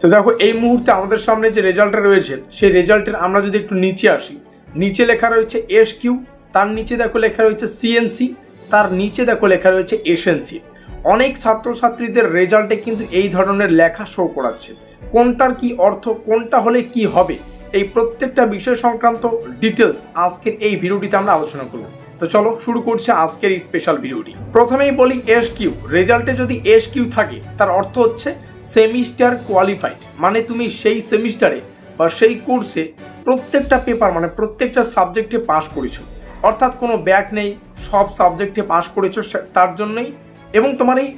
তো দেখো, এই মুহূর্তে আমাদের সামনে যে রেজাল্টটা রয়েছে, সেই রেজাল্টের আমরা যদি একটু নিচে আসি, নিচে লেখা রয়েছে এস কিউ তার নিচে দেখো লেখা রয়েছে সিএনসি তার নিচে দেখো লেখা রয়েছে এসএনসি অনেক ছাত্রছাত্রীদের রেজাল্টে কিন্তু এই ধরনের লেখা শো করাচ্ছে। কোনটার কি অর্থ, কোনটা হলে কি হবে, এই প্রত্যেকটা বিষয় সংক্রান্ত ডিটেলস আজকের এই ভিডিওটিতে আমরা আলোচনা করব। তো চলো শুরু করছে আজকের এই স্পেশাল ভিডিওটি প্রথমেই বলি এস কিউ রেজাল্টে যদি এস কিউ থাকে, তার অর্থ হচ্ছে সেমিস্টার কোয়ালিফাইড মানে তুমি সেই সেমিস্টারে বা সেই কোর্সে প্রত্যেকটা পেপার মানে প্রত্যেকটা সাবজেক্টে পাস করেছ। অর্থাৎ কোনো ব্যাক নেই, সব সাবজেক্টে পাস করেছ তার জন্যই। এবং তোমার এই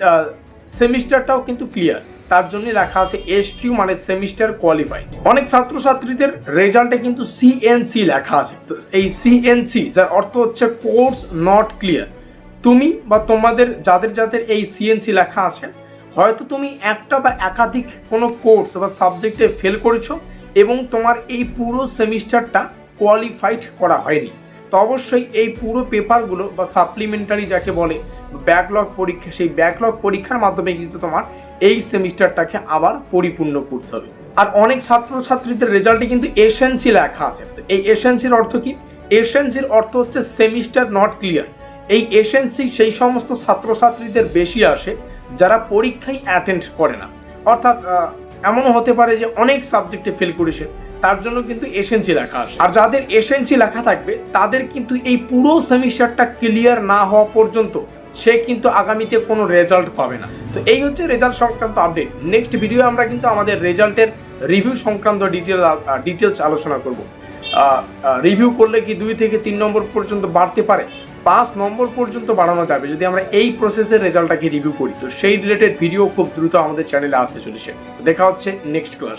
সেমিস্টারটাও কিন্তু ক্লিয়ার তার জন্য লেখা আছে এস কিউ মানে সেমিস্টার কোয়ালিফাইড অনেক ছাত্রছাত্রীদের রেজাল্টে কিন্তু সিএনসি লেখা আছে। এই সিএনসি যার অর্থ হচ্ছে কোর্স নট ক্লিয়ার তুমি বা তোমাদের, যাদের যাদের এই সিএনসি লেখা আছে, হয়তো তুমি একটা বা একাধিক কোনো কোর্স বা সাবজেক্টে ফেল করেছ এবং তোমার এই পুরো সেমিস্টারটা কোয়ালিফাইড করা হয়নি। তো অবশ্যই এই পুরো পেপারগুলো বা সাপ্লিমেন্টারি যাকে বলে ব্যাকলগ পরীক্ষা, সেই ব্যাকলগ পরীক্ষার মাধ্যমে কিন্তু তোমার এই সেমিস্টারটাকে আবার পরিপূর্ণ করতে হবে। আর অনেক ছাত্রছাত্রীদের রেজাল্টে কিন্তু এসএনসি লেখা আছে। এই এসএনসির অর্থ কি? এসএনসির অর্থ হচ্ছে সেমিস্টার নট ক্লিয়ার। এই এসএনসি সেই সমস্ত ছাত্রছাত্রীদের বেশি আসে যারা পরীক্ষাই অ্যাটেন্ড করে না। অর্থাৎ এমনও হতে পারে যে অনেক সাবজেক্টে ফেল করেছে, তার জন্য কিন্তু এসএনসি লেখা আসে। আর যাদের এসএনসি লেখা থাকবে, তাদের কিন্তু এই পুরো সেমিস্টারটা ক্লিয়ার না হওয়া পর্যন্ত সে কিন্তু আগামীতে কোনো রেজাল্ট পাবে না। তো এই হচ্ছে রেজাল্ট সংক্রান্ত আপডেট নেক্সট ভিডিও আমরা কিন্তু আমাদের রেজাল্টের রিভিউ সংক্রান্ত ডিটেল ডিটেলস আলোচনা করব। রিভিউ করলে কি দুই থেকে তিন নম্বর পর্যন্ত বাড়তে পারে? পাঁচ নম্বর পর্যন্ত বাড়ানো যাবে যদি আমরা এই প্রসেসের রেজাল্টটাকে রিভিউ করি। তো সেই রিলেটেড ভিডিও খুব দ্রুত আমাদের চ্যানেলে আসতে চলেছে। দেখা হচ্ছে নেক্সট ক্লাস